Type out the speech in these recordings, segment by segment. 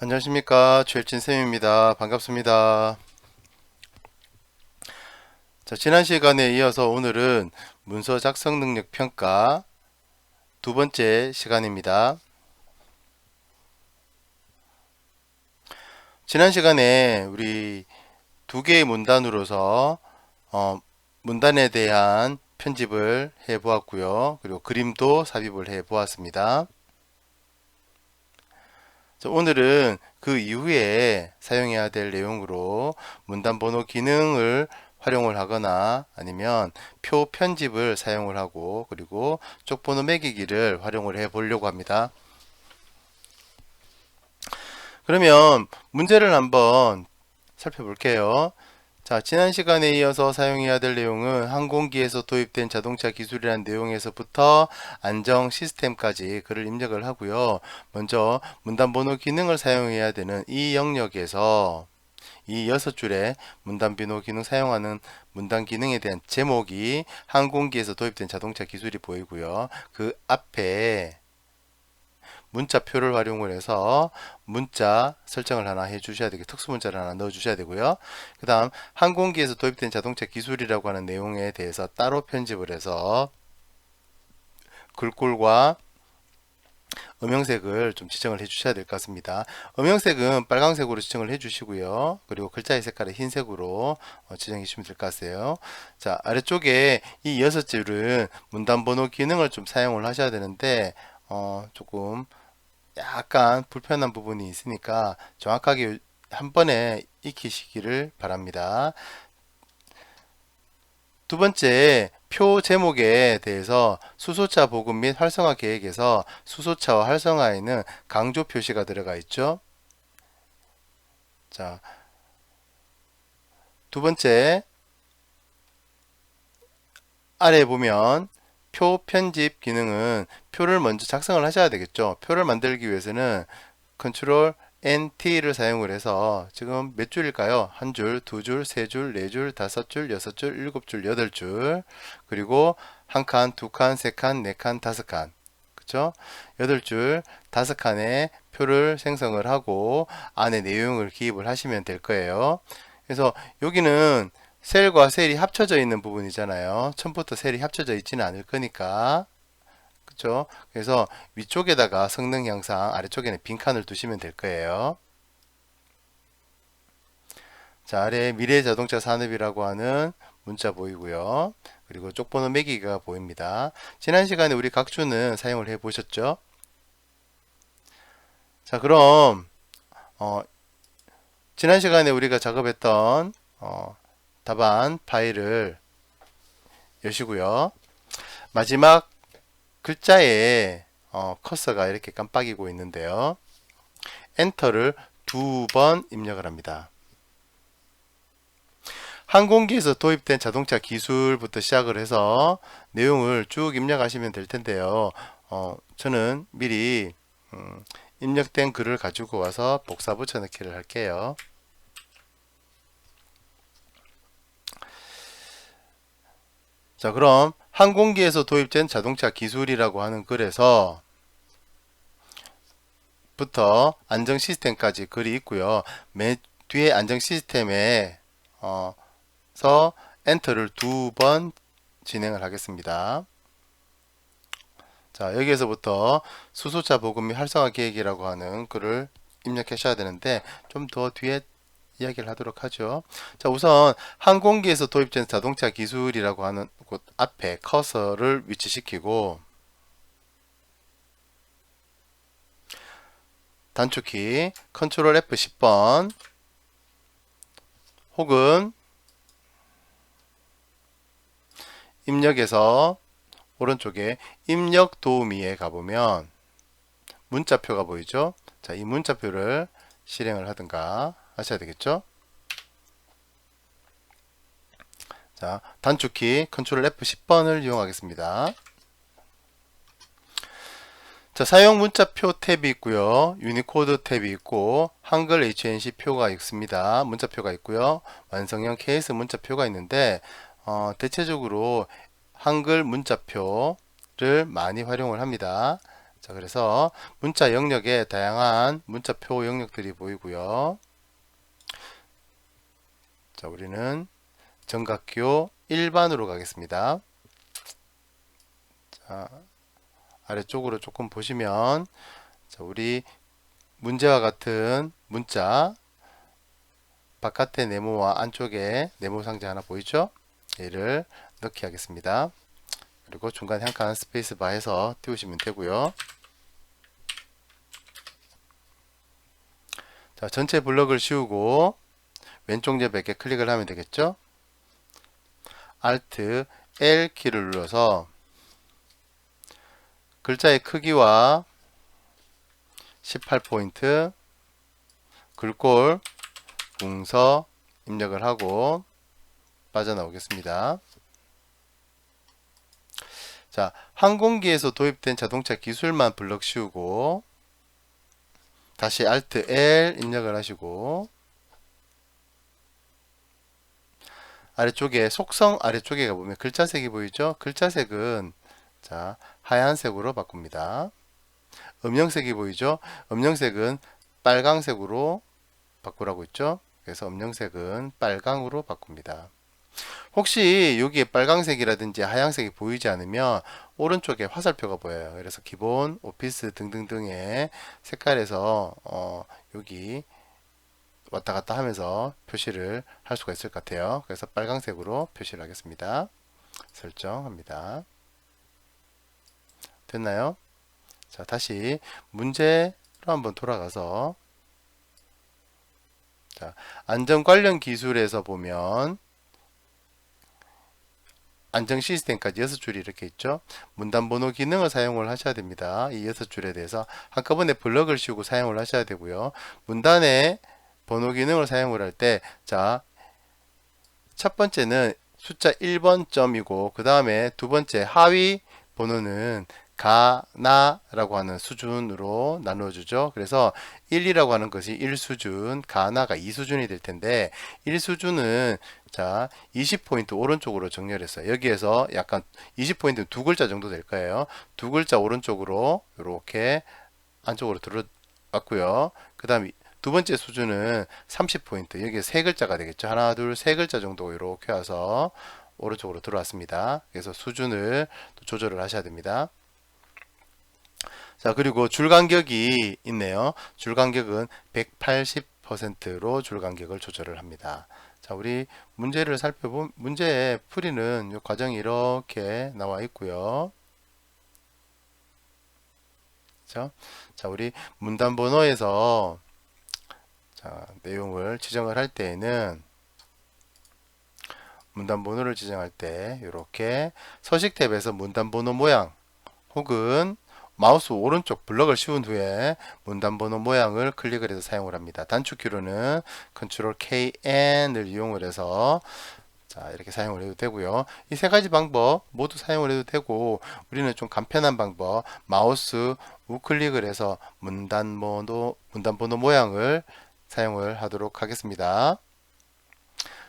안녕하십니까 최일진 쌤입니다. 반갑습니다. 자, 지난 시간에 이어서 오늘은 문서 작성 능력 평가 두 번째 시간입니다. 지난 시간에 우리 두 개의 문단으로서 어, 문단에 대한 편집을 해 보았고요. 그리고 그림도 삽입을 해 보았습니다. 자, 오늘은 그 이후에 사용해야 될 내용으로 문단 번호 기능을 활용을 하거나 아니면 표 편집을 사용을 하고 그리고 쪽번호 매기기를 활용을 해 보려고 합니다. 그러면 문제를 한번 살펴볼게요. 자, 지난 시간에 이어서 사용해야 될 내용은 항공기에서 도입된 자동차 기술이라는 내용에서부터 안정 시스템까지 글을 입력을 하고요. 먼저 문단 번호 기능을 사용해야 되는 이 영역에서 이 여섯 줄의 문단 번호 기능 사용하는 문단 기능에 대한 제목이 항공기에서 도입된 자동차 기술이 보이고요. 그 앞에 문자표를 활용을 해서 문자 설정을 하나 해 주셔야 되고 특수 문자를 하나 넣어 주셔야 되고요. 그 다음 항공기에서 도입된 자동차 기술이라고 하는 내용에 대해서 따로 편집을 해서 글꼴과 음영색을 좀 지정을 해 주셔야 될 것 같습니다. 음영색은 빨강색으로 지정을 해 주시고요. 그리고 글자의 색깔을 흰색으로 어, 지정해 주시면 될 것 같아요. 자, 아래쪽에 이 여섯 줄은 문단 번호 기능을 좀 사용을 하셔야 되는데 어, 조금 약간 불편한 부분이 있으니까 정확하게 한 번에 익히시기를 바랍니다. 두 번째, 표 제목에 대해서 수소차 보급 및 활성화 계획에서 수소차와 활성화에는 강조 표시가 들어가 있죠. 자, 두 번째, 아래 보면 표 편집 기능은 표를 먼저 작성을 하셔야 되겠죠. 표를 만들기 위해서는 컨트롤 NT를 사용을 해서 지금 몇 줄일까요? 한 줄, 두 줄, 세 줄, 네 줄, 다섯 줄, 여섯 줄, 일곱 줄, 여덟 줄. 그리고 한 칸, 두 칸, 세 칸, 네 칸, 다섯 칸. 그쵸? 여덟 줄, 다섯 칸의 표를 생성을 하고 안에 내용을 기입을 하시면 될 거예요. 그래서 여기는 셀과 셀이 합쳐져 있는 부분이잖아요. 처음부터 셀이 합쳐져 있지는 않을 거니까. 그쵸? 그래서 위쪽에다가 성능 향상, 아래쪽에는 빈칸을 두시면 될 거예요. 자, 아래 미래 자동차 산업이라고 하는 문자 보이고요. 그리고 쪽번호 매기가 보입니다. 지난 시간에 우리 각주는 사용을 해 보셨죠? 자, 그럼 어, 지난 시간에 우리가 작업했던 어, 답안 파일을 여시고요. 마지막 글자에 어, 커서가 이렇게 깜빡이고 있는데요. 엔터를 두 번 입력을 합니다. 항공기에서 도입된 자동차 기술부터 시작을 해서 내용을 쭉 입력하시면 될 텐데요. 어, 저는 미리 음, 입력된 글을 가지고 와서 복사 붙여넣기를 할게요. 자, 그럼 항공기에서 도입된 자동차 기술이라고 하는 글에서 부터 안정 시스템까지 글이 있고요. 맨 뒤에 안정 시스템에 어, 서 엔터를 두 번 진행을 하겠습니다. 자, 여기에서부터 수소차 보급 및 활성화 계획이라고 하는 글을 입력하셔야 되는데 좀 더 뒤에 이야기를 하도록 하죠. 자, 우선 항공기에서 도입된 자동차 기술이라고 하는 곳 앞에 커서를 위치시키고 단축키 컨트롤 F 10번 혹은 입력에서 오른쪽에 입력 도우미에 가보면 문자표가 보이죠? 자, 이 문자표를 실행을 하든가 하셔야 되겠죠? 자, 단축키 컨트롤 F10번을 이용하겠습니다. 자, 사용 문자표 탭이 있고요. 유니코드 탭이 있고 한글 HNC 표가 있습니다. 문자표가 있고요. 완성형 케이스 문자표가 있는데 어, 대체적으로 한글 문자표를 많이 활용을 합니다. 자, 그래서 문자 영역에 다양한 문자표 영역들이 보이고요. 자, 우리는 정각교 일반으로 가겠습니다. 자, 아래쪽으로 조금 보시면 자, 우리 문제와 같은 문자 바깥의 네모와 안쪽에 네모 상자 하나 보이죠? 얘를 넣기 하겠습니다. 그리고 중간에 한 칸 스페이스 바 해서 띄우시면 되고요. 자, 전체 블럭을 씌우고 왼쪽 옆에 클릭을 하면 되겠죠? Alt L 키를 눌러서 글자의 크기와 18포인트 글꼴 궁서 입력을 하고 빠져나오겠습니다. 자, 항공기에서 도입된 자동차 기술만 블럭 씌우고 다시 Alt L 입력을 하시고 아래쪽에 속성 아래쪽에 가보면 글자색이 보이죠? 글자색은 자 하얀색으로 바꿉니다. 음영색이 보이죠? 음영색은 빨강색으로 바꾸라고 있죠? 그래서 음영색은 빨강으로 바꿉니다. 혹시 여기에 빨강색이라든지 하얀색이 보이지 않으면 오른쪽에 화살표가 보여요. 그래서 기본, 오피스 등등등의 색깔에서 어, 여기 왔다 갔다 하면서 표시를 할 수가 있을 것 같아요. 그래서 빨강색으로 표시를 하겠습니다. 설정합니다. 됐나요? 자, 다시 문제로 한번 돌아가서 자, 안전 관련 기술에서 보면 안정 시스템까지 6줄이 이렇게 있죠. 문단 번호 기능을 사용을 하셔야 됩니다. 이 6줄에 대해서 한꺼번에 블럭을 씌우고 사용을 하셔야 되고요. 문단에 번호 기능을 사용을 할 때, 자, 첫 번째는 숫자 1번 점이고, 그 다음에 두 번째 하위 번호는 가 나 라고 하는 수준으로 나누어주죠. 그래서 1이라고 하는 것이 1수준, 가 나가 2수준이 될 텐데 1수준은 자 20포인트 오른쪽으로 정렬했어요. 여기에서 약간 20포인트 두 글자 정도 될 거예요. 두 글자 오른쪽으로 이렇게 안쪽으로 들어왔고요. 그 다음 두 번째 수준은 30포인트 여기 세 글자가 되겠죠. 하나 둘 세 글자 정도 이렇게 와서 오른쪽으로 들어왔습니다. 그래서 수준을 조절을 하셔야 됩니다. 자, 그리고 줄 간격이 있네요. 줄 간격은 180%로 줄 간격을 조절을 합니다. 자, 우리 문제를 살펴보면 문제 풀이는 이 과정이 이렇게 나와 있고요. 자, 우리 문단 번호에서 자, 내용을 지정을 할 때에는 문단 번호를 지정할 때 이렇게 서식 탭에서 문단 번호 모양 혹은 마우스 오른쪽 블럭을 씌운 후에 문단 번호 모양을 클릭을 해서 사용을 합니다. 단축키로는 Ctrl KN을 이용을 해서 자 이렇게 사용을 해도 되고요. 이 세 가지 방법 모두 사용을 해도 되고 우리는 좀 간편한 방법 마우스 우클릭을 해서 문단 번호 문단 번호 모양을 사용을 하도록 하겠습니다.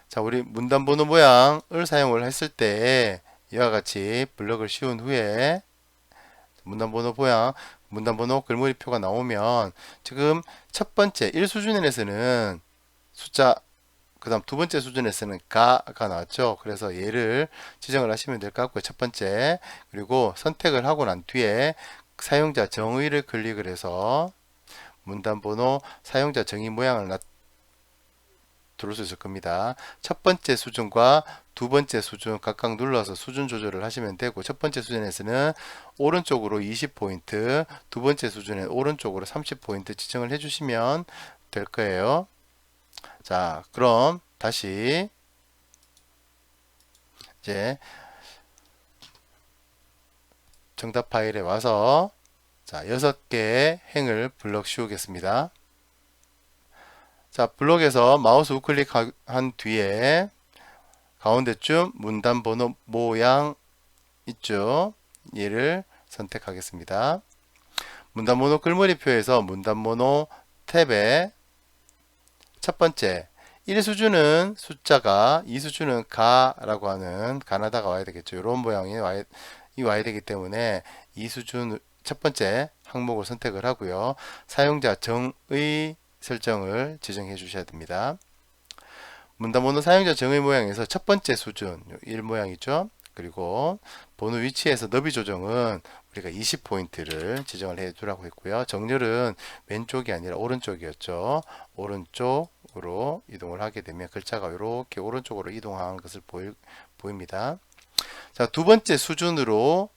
자 우리 문단 번호 모양을 사용을 했을 때 이와 같이 블럭을 씌운 후에 문단 번호 모양, 문단 번호 글머리표가 나오면 지금 첫 번째 1수준에서는 숫자 그 다음 두 번째 수준에서는 가가 나왔죠. 그래서 얘를 지정을 하시면 될 것 같고요. 첫 번째 그리고 선택을 하고 난 뒤에 사용자 정의를 클릭을 해서 문단번호 사용자 정의 모양을 나, 들어올 수 있을 겁니다. 첫 번째 수준과 두 번째 수준 각각 눌러서 수준 조절을 하시면 되고 첫 번째 수준에서는 오른쪽으로 20포인트 두 번째 수준에 오른쪽으로 30포인트 지정을 해주시면 될 거예요. 자 그럼 다시 이제 정답 파일에 와서 자, 6개의 행을 블럭 씌우겠습니다. 자, 블록에서 마우스 우클릭한 뒤에 가운데쯤 문단 번호 모양 있죠. 얘를 선택하겠습니다. 문단 번호 글머리표에서 문단 번호 탭에 첫 번째 1수준은 숫자가 2수준은 가라고 하는 가나다가 와야 되겠죠. 이런 모양이 와야, 이 와야 되기 때문에 2수준 첫 번째 항목을 선택을 하고요. 사용자 정의 설정을 지정해 주셔야 됩니다. 문단번호 사용자 정의 모양에서 첫 번째 수준 1 모양이죠. 그리고 번호 위치에서 너비 조정은 우리가 20포인트를 지정을 해 두라고 했고요. 정렬은 왼쪽이 아니라 오른쪽이었죠. 오른쪽으로 이동을 하게 되면 글자가 이렇게 오른쪽으로 이동하는 것을 보입니다. 자, 두 번째 수준으로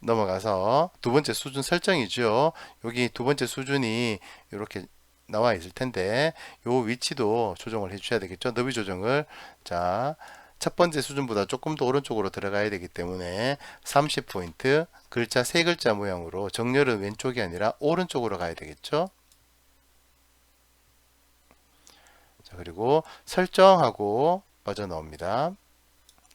넘어가서 두 번째 수준 설정이죠. 여기 두 번째 수준이 이렇게 나와 있을 텐데 요 위치도 조정을 해 주셔야 되겠죠. 너비 조정을 자, 첫 번째 수준보다 조금 더 오른쪽으로 들어가야 되기 때문에 30포인트 글자 세 글자 모양으로 정렬은 왼쪽이 아니라 오른쪽으로 가야 되겠죠. 자, 그리고 설정하고 빠져나옵니다.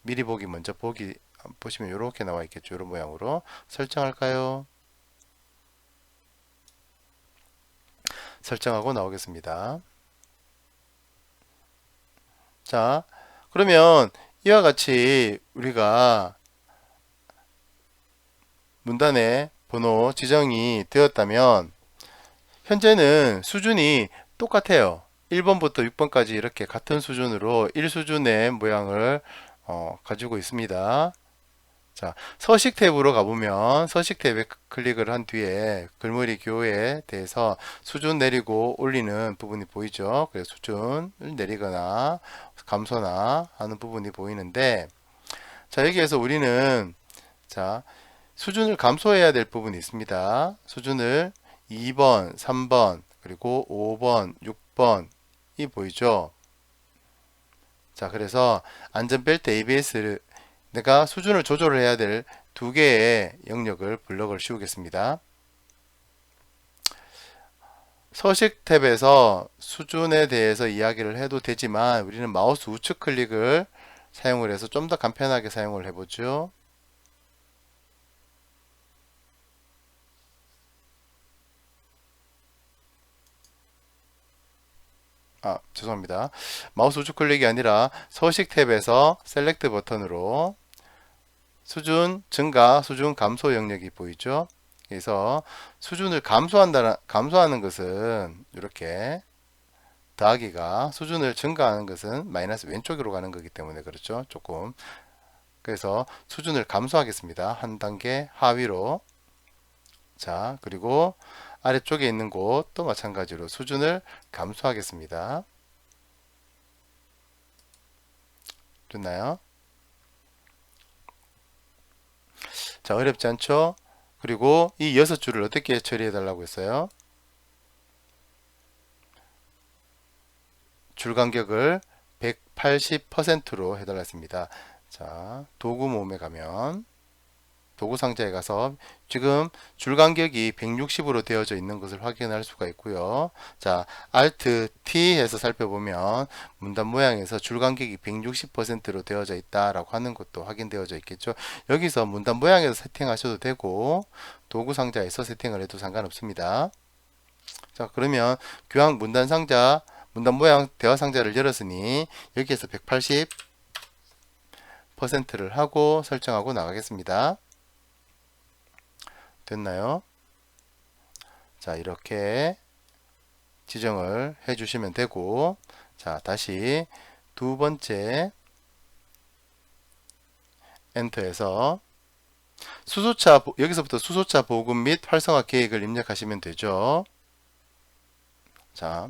미리 보기 먼저 보기 보시면 이렇게 나와 있겠죠. 이런 모양으로 설정할까요? 설정하고 나오겠습니다. 자, 그러면 이와 같이 우리가 문단의 번호 지정이 되었다면 현재는 수준이 똑같아요. 1번부터 6번까지 이렇게 같은 수준으로 1수준의 모양을 어, 가지고 있습니다. 자, 서식 탭으로 가보면 서식 탭에 클릭을 한 뒤에 글머리 교에 대해서 수준 내리고 올리는 부분이 보이죠. 그래서 수준을 내리거나 감소나 하는 부분이 보이는데 자, 여기에서 우리는 자, 수준을 감소해야 될 부분이 있습니다. 수준을 2번, 3번, 그리고 5번, 6번이 보이죠. 자, 그래서 안전벨트 ABS를 내가 수준을 조절을 해야 될 두 개의 영역을 블럭을 씌우겠습니다. 서식 탭에서 수준에 대해서 이야기를 해도 되지만 우리는 마우스 우측 클릭을 사용을 해서 좀 더 간편하게 사용을 해보죠. 아, 죄송합니다. 마우스 우측 클릭이 아니라 서식 탭에서 셀렉트 버튼으로 수준 증가, 수준 감소 영역이 보이죠? 그래서 수준을 감소한다는 감소하는 것은 이렇게 더하기가 수준을 증가하는 것은 마이너스 왼쪽으로 가는 거기 때문에 그렇죠. 조금 그래서 수준을 감소하겠습니다. 한 단계 하위로 자 그리고 아래쪽에 있는 곳도 마찬가지로 수준을 감소하겠습니다. 됐나요? 자, 어렵지 않죠? 그리고 이 여섯 줄을 어떻게 처리해 달라고 했어요? 줄 간격을 180%로 해달라 했습니다. 자, 도구 모음에 가면 도구 상자에 가서 지금 줄 간격이 160으로 되어져 있는 것을 확인할 수가 있고요. 자, Alt T 해서 살펴보면 문단 모양에서 줄 간격이 160%로 되어져 있다라고 하는 것도 확인되어져 있겠죠. 여기서 문단 모양에서 세팅하셔도 되고 도구 상자에서 세팅을 해도 상관없습니다. 자, 그러면 교황 문단 상자 문단 모양 대화 상자를 열었으니 여기에서 180%를 하고 설정하고 나가겠습니다. 됐나요? 자, 이렇게 지정을 해 주시면 되고, 자, 다시 두 번째 엔터에서 수소차, 여기서부터 수소차 보급 및 활성화 계획을 입력하시면 되죠. 자,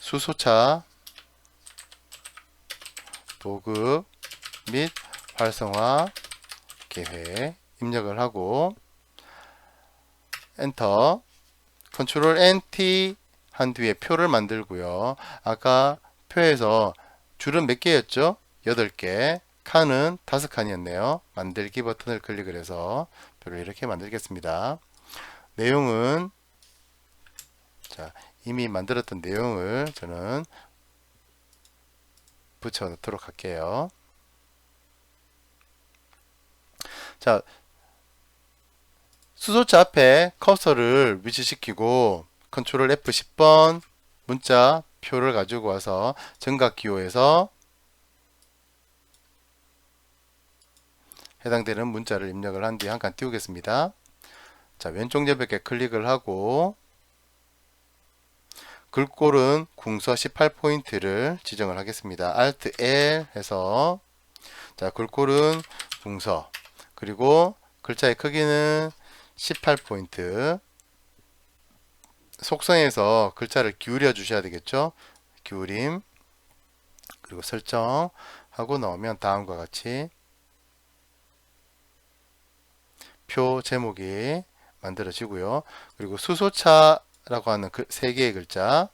수소차 보급 및 활성화 계획 입력을 하고 엔터 컨트롤 NT 한 뒤에 표를 만들고요. 아까 표에서 줄은 몇 개였죠? 8개 칸은 5칸이었네요. 만들기 버튼을 클릭을 해서 표를 이렇게 만들겠습니다. 내용은 자 이미 만들었던 내용을 저는 붙여 넣도록 할게요. 자, 수소차 앞에 커서를 위치시키고 컨트롤 F10번 문자 표를 가지고 와서 정각 기호에서 해당되는 문자를 입력을 한 뒤에 한칸 띄우겠습니다. 자, 왼쪽 여백에 클릭을 하고 글꼴은 궁서 18포인트를 지정을 하겠습니다. Alt L 해서 자, 글꼴은 궁서 그리고 글자의 크기는 18포인트 속성에서 글자를 기울여 주셔야 되겠죠. 기울임 그리고 설정 하고 나오면 다음과 같이 표 제목이 만들어지고요. 그리고 수소차라고 하는 그 세 개의 글자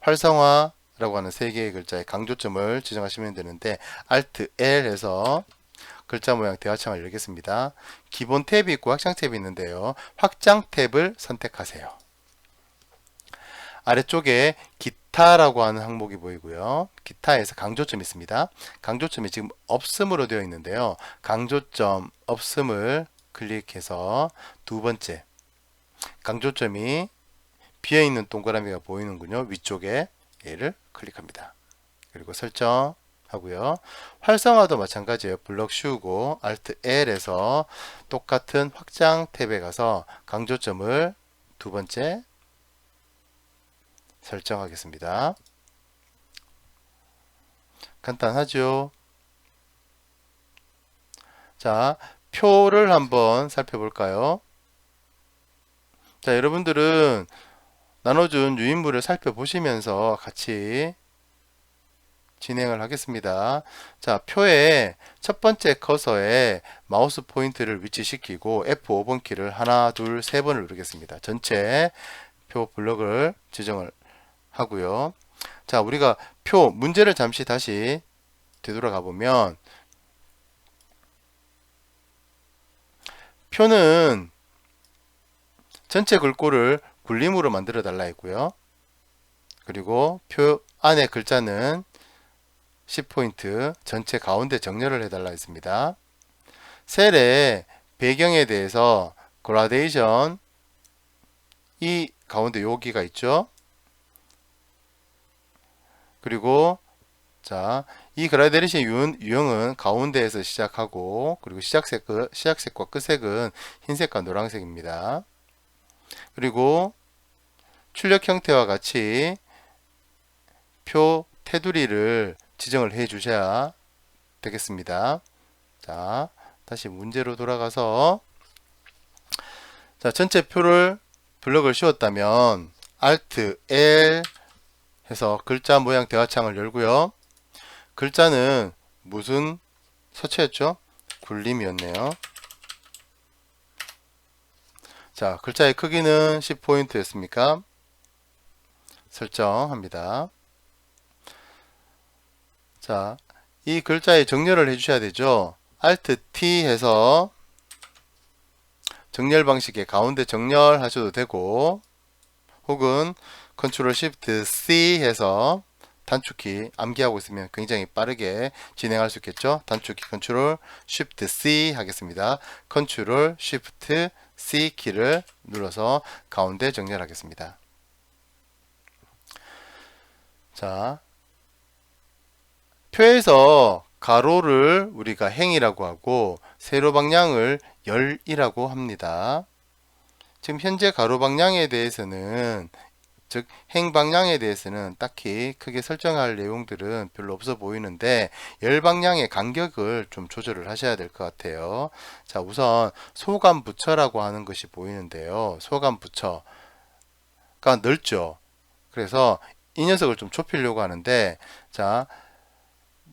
활성화라고 하는 세 개의 글자의 강조점을 지정하시면 되는데 Alt L 해서 글자 모양 대화창을 열겠습니다. 기본 탭이 있고 확장 탭이 있는데요. 확장 탭을 선택하세요. 아래쪽에 기타라고 하는 항목이 보이고요. 기타에서 강조점이 있습니다. 강조점이 지금 없음으로 되어 있는데요. 강조점 없음을 클릭해서 두 번째 강조점이 비어 있는 동그라미가 보이는군요. 위쪽에 얘를 클릭합니다. 그리고 설정 하고요. 활성화도 마찬가지예요. 블럭 씌우고 Alt L에서 똑같은 확장 탭에 가서 강조점을 두 번째 설정하겠습니다. 간단하죠? 자, 표를 한번 살펴볼까요? 자, 여러분들은 나눠준 유인물을 살펴보시면서 같이 진행을 하겠습니다. 자, 표의 첫 번째 커서에 마우스 포인트를 위치시키고 F5번 키를 하나, 둘, 세 번을 누르겠습니다. 전체 표 블럭을 지정을 하고요. 자, 우리가 표 문제를 잠시 다시 되돌아가 보면 표는 전체 글꼴을 굴림으로 만들어 달라 했고요. 그리고 표 안에 글자는 10포인트 전체 가운데 정렬을 해달라 했습니다. 셀의 배경에 대해서 그라데이션 이 가운데 여기가 있죠. 그리고 자, 이 그라데이션 유형, 유형은 가운데에서 시작하고 그리고 시작색, 시작색과 끝색은 흰색과 노란색입니다. 그리고 출력 형태와 같이 표 테두리를 지정을 해 주셔야 되겠습니다. 자, 다시 문제로 돌아가서 자, 전체 표를 블럭을 씌웠다면 Alt L 해서 글자 모양 대화창을 열고요. 글자는 무슨 서체였죠? 굴림이었네요. 자, 글자의 크기는 10포인트였습니까? 설정합니다. 자, 이 글자에 정렬을 해주셔야 되죠. Alt T 해서 정렬 방식의 가운데 정렬하셔도 되고 혹은 Ctrl Shift C 해서 단축키 암기하고 있으면 굉장히 빠르게 진행할 수 있겠죠. 단축키 Ctrl Shift C 하겠습니다. Ctrl Shift C 키를 눌러서 가운데 정렬하겠습니다. 자, 표에서 가로를 우리가 행이라고 하고 세로 방향을 열이라고 합니다. 지금 현재 가로 방향에 대해서는 즉 행 방향에 대해서는 딱히 크게 설정할 내용들은 별로 없어 보이는데 열 방향의 간격을 좀 조절을 하셔야 될 것 같아요. 자 우선 소감 부처라고 하는 것이 보이는데요. 소감 부처가 넓죠. 그래서 이 녀석을 좀 좁히려고 하는데 자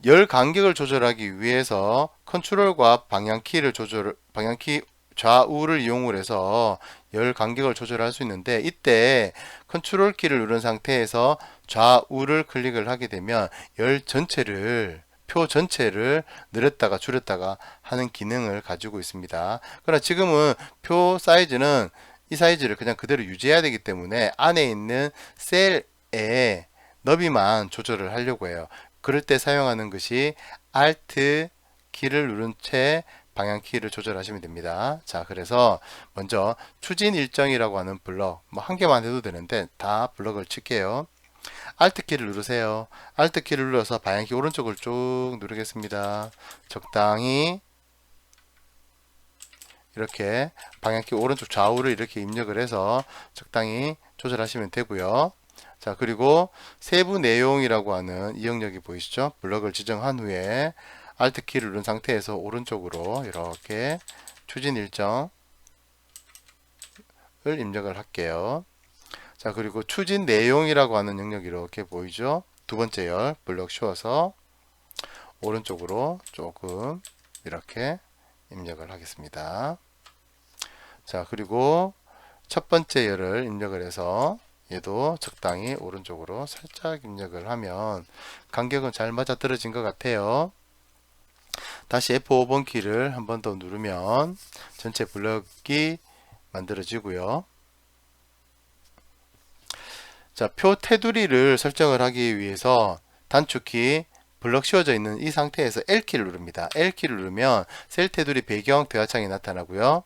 열 간격을 조절하기 위해서 컨트롤과 방향 키를 조절 방향 키 좌우를 이용을 해서 열 간격을 조절할 수 있는데 이때 컨트롤 키를 누른 상태에서 좌우를 클릭을 하게 되면 열 전체를 표 전체를 늘렸다가 줄였다가 하는 기능을 가지고 있습니다. 그러나 지금은 표 사이즈는 이 사이즈를 그냥 그대로 유지해야 되기 때문에 안에 있는 셀의 너비만 조절을 하려고 해요. 그럴 때 사용하는 것이 Alt 키를 누른 채 방향 키를 조절하시면 됩니다. 자, 그래서 먼저 추진 일정이라고 하는 블럭, 뭐 한 개만 해도 되는데 다 블럭을 칠게요. Alt 키를 누르세요. Alt 키를 눌러서 방향키 오른쪽을 쭉 누르겠습니다. 적당히 이렇게 방향키 오른쪽 좌우를 이렇게 입력을 해서 적당히 조절하시면 되고요. 자, 그리고 세부 내용이라고 하는 이 영역이 보이시죠? 블럭을 지정한 후에 Alt 키를 누른 상태에서 오른쪽으로 이렇게 추진 일정을 입력을 할게요. 자, 그리고 추진 내용이라고 하는 영역이 이렇게 보이죠? 두 번째 열 블럭 씌워서 오른쪽으로 조금 이렇게 입력을 하겠습니다. 자, 그리고 첫 번째 열을 입력을 해서 얘도 적당히 오른쪽으로 살짝 입력을 하면 간격은 잘 맞아 떨어진 것 같아요. 다시 F5번 키를 한 번 더 누르면 전체 블럭이 만들어지고요. 자, 표 테두리를 설정을 하기 위해서 단축키 블럭 씌워져 있는 이 상태에서 L키를 누릅니다. L키를 누르면 셀 테두리 배경 대화창이 나타나고요.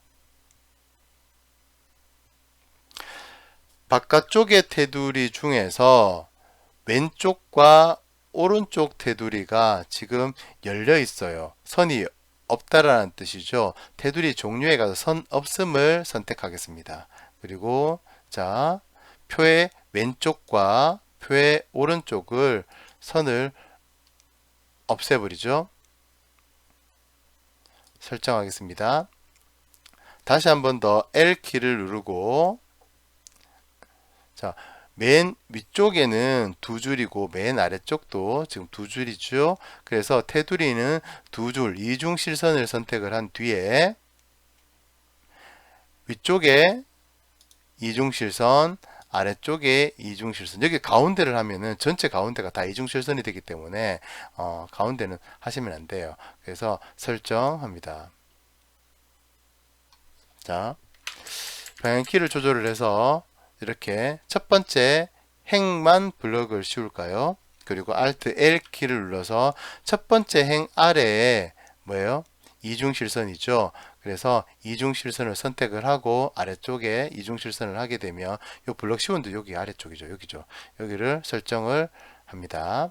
바깥쪽의 테두리 중에서 왼쪽과 오른쪽 테두리가 지금 열려 있어요. 선이 없다라는 뜻이죠. 테두리 종류에 가서 선 없음을 선택하겠습니다. 그리고 자 표의 왼쪽과 표의 오른쪽을 선을 없애버리죠. 설정하겠습니다. 다시 한 번 더 L키를 누르고 자, 맨 위쪽에는 두 줄이고 맨 아래쪽도 지금 두 줄이죠. 그래서 테두리는 두 줄, 이중 실선을 선택을 한 뒤에 위쪽에 이중 실선, 아래쪽에 이중 실선. 여기 가운데를 하면은 전체 가운데가 다 이중 실선이 되기 때문에 어, 가운데는 하시면 안 돼요. 그래서 설정합니다. 자, 방향키를 조절을 해서 이렇게 첫 번째 행만 블럭을 씌울까요? 그리고 Alt L 키를 눌러서 첫 번째 행 아래에 뭐예요? 이중 실선이죠. 그래서 이중 실선을 선택을 하고 아래쪽에 이중 실선을 하게 되면 이 블럭 씌운도 여기 아래쪽이죠. 여기죠. 여기를 설정을 합니다.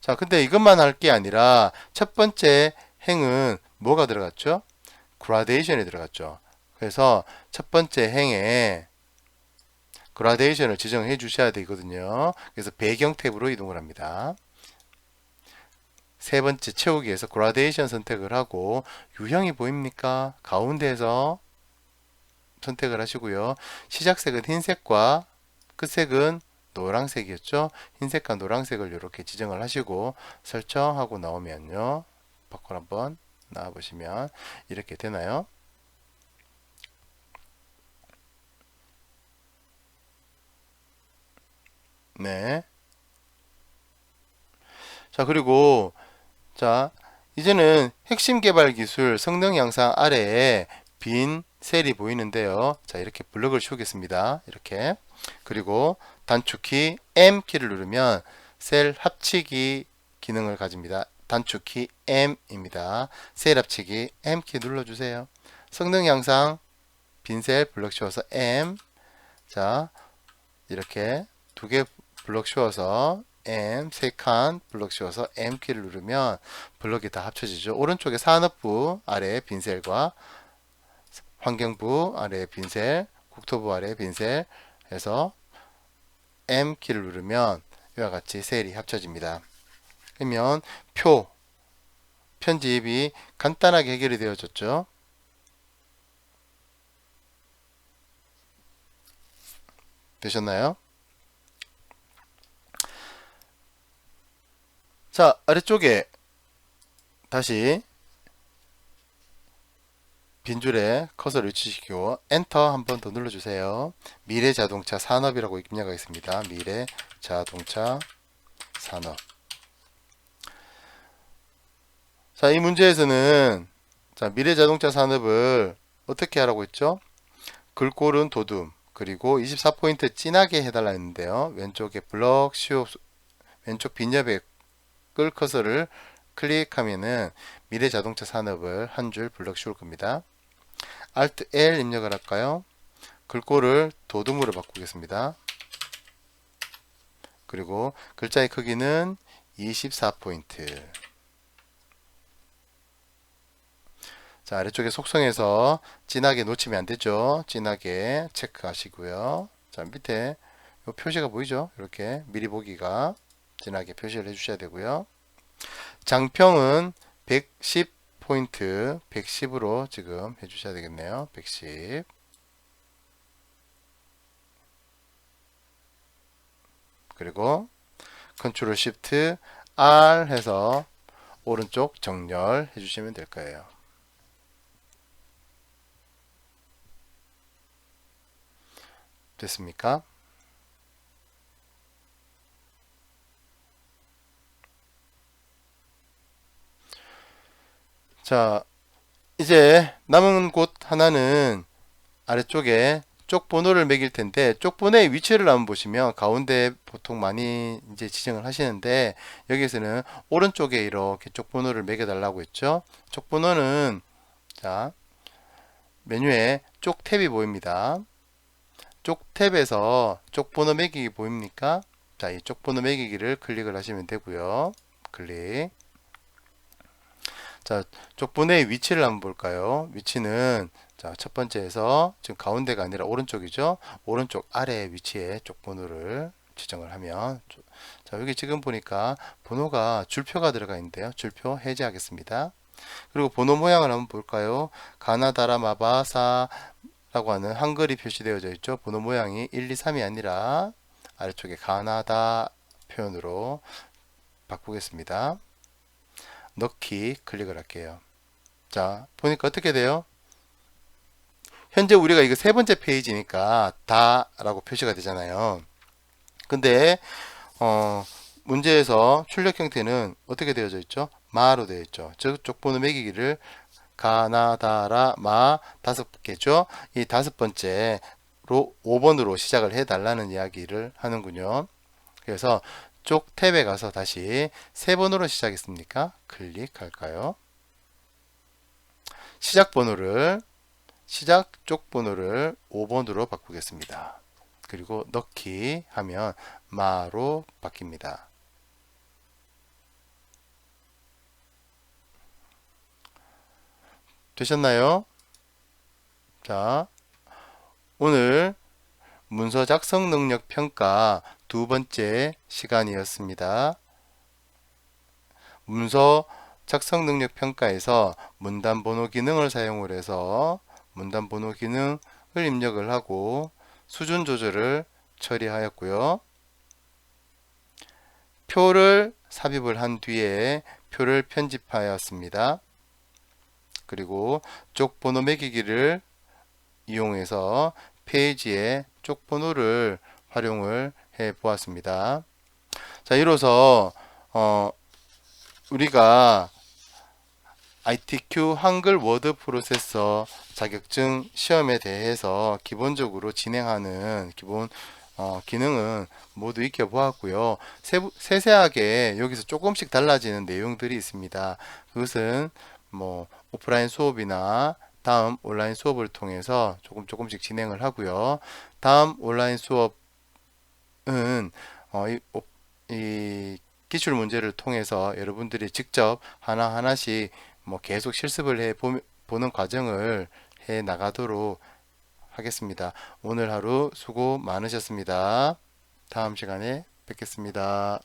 자, 근데 이것만 할 게 아니라 첫 번째 행은 뭐가 들어갔죠? 그라데이션이 들어갔죠. 그래서 첫 번째 행에 그라데이션을 지정해 주셔야 되거든요. 그래서 배경 탭으로 이동을 합니다. 세 번째 채우기에서 그라데이션 선택을 하고 유형이 보입니까? 가운데에서 선택을 하시고요. 시작색은 흰색과 끝색은 노란색이었죠. 흰색과 노란색을 이렇게 지정을 하시고 설정하고 나오면요. 밖으로 한번 나와 보시면 이렇게 되나요? 네. 자, 그리고, 자, 이제는 핵심 개발 기술 성능 향상 아래에 빈 셀이 보이는데요. 자, 이렇게 블럭을 씌우겠습니다. 이렇게. 그리고 단축키 M 키를 누르면 셀 합치기 기능을 가집니다. 단축키 M입니다. 셀 합치기 M 키 눌러주세요. 성능 향상 빈 셀 블럭 씌워서 M. 자, 이렇게 두 개 블럭 씌워서 M 세 칸 블럭 씌워서 M 키를 누르면 블럭이 다 합쳐지죠. 오른쪽에 산업부 아래에 빈셀과 환경부 아래에 빈셀, 국토부 아래에 빈셀 해서 M 키를 누르면 이와 같이 셀이 합쳐집니다. 그러면 표 편집이 간단하게 해결이 되어졌죠. 되셨나요? 자, 아래쪽에 다시 빈줄에 커서를 위치시키고 엔터 한 번 더 눌러주세요. 미래 자동차 산업이라고 입력하가 있습니다. 미래 자동차 산업. 자, 이 문제에서는 자, 미래 자동차 산업을 어떻게 하라고 했죠? 글꼴은 도둠 그리고 24포인트 진하게 해달라 했는데요. 왼쪽에 블럭 시옵 왼쪽 빈엽에 끌 커서를 클릭하면은 미래 자동차 산업을 한 줄 블럭 씌울 겁니다. Alt L 입력을 할까요? 글꼴을 도둠으로 바꾸겠습니다. 그리고 글자의 크기는 24포인트. 자, 아래쪽에 속성에서 진하게 놓치면 안 되죠. 진하게 체크하시고요. 자, 밑에 요 표시가 보이죠? 이렇게 미리 보기가 진하게 표시를 해주셔야 되고요. 장평은 110 포인트, 110으로 지금 해주셔야 되겠네요. 110. 그리고 컨트롤 시프트 R 해서 오른쪽 정렬 해주시면 될 거예요. 됐습니까? 자, 이제 남은 곳 하나는 아래쪽에 쪽 번호를 매길 텐데 쪽 번호의 위치를 한번 보시면 가운데 보통 많이 이제 지정을 하시는데 여기에서는 오른쪽에 이렇게 쪽 번호를 매겨 달라고 했죠. 쪽 번호는 자 메뉴에 쪽 탭이 보입니다. 쪽 탭에서 쪽 번호 매기기 보입니까? 자, 이 쪽 번호 매기기를 클릭을 하시면 되고요. 클릭. 자, 쪽분의 위치를 한번 볼까요? 위치는 자, 첫 번째에서 지금 가운데가 아니라 오른쪽이죠. 오른쪽 아래 위치에 쪽번호를 지정을 하면 자, 여기 지금 보니까 번호가 줄표가 들어가 있는데요. 줄표 해제하겠습니다. 그리고 번호 모양을 한번 볼까요? 가나다라 마바사 라고 하는 한글이 표시되어져 있죠. 번호 모양이 1, 2, 3이 아니라 아래쪽에 가나다 표현으로 바꾸겠습니다. 넣기 클릭을 할게요. 자, 보니까 어떻게 돼요? 현재 우리가 이거 세 번째 페이지니까 다라고 표시가 되잖아요. 근데 어, 문제에서 출력 형태는 어떻게 되어져 있죠? 마로 되어 있죠. 저쪽 번호 매기기를 가나다라 마 다섯 개죠. 이 다섯 번째로 5번으로 시작을 해 달라는 이야기를 하는군요. 그래서 쪽 탭에 가서 다시 세 번호로 시작했습니까? 클릭할까요? 시작 번호를 시작 쪽 번호를 5번으로 바꾸겠습니다. 그리고 넣기 하면 마로 바뀝니다. 되셨나요? 자, 오늘 문서 작성 능력 평가 두 번째 시간이었습니다. 문서 작성 능력 평가에서 문단 번호 기능을 사용을 해서 문단 번호 기능을 입력을 하고 수준 조절을 처리하였고요. 표를 삽입을 한 뒤에 표를 편집하였습니다. 그리고 쪽 번호 매기기를 이용해서 페이지에 쪽 번호를 활용을 해 보았습니다. 자, 이로써 어, 우리가 ITQ 한글 워드 프로세서 자격증 시험에 대해서 기본적으로 진행하는 기본 어, 기능은 모두 익혀보았고요. 세세하게 여기서 조금씩 달라지는 내용들이 있습니다. 그것은 뭐 오프라인 수업이나 다음 온라인 수업을 통해서 조금 조금씩 진행을 하고요. 다음 온라인 수업 은 어, 이, 이 기출 문제를 통해서 여러분들이 직접 하나하나씩 뭐 계속 실습을 해 보는 과정을 해 나가도록 하겠습니다. 오늘 하루 수고 많으셨습니다. 다음 시간에 뵙겠습니다.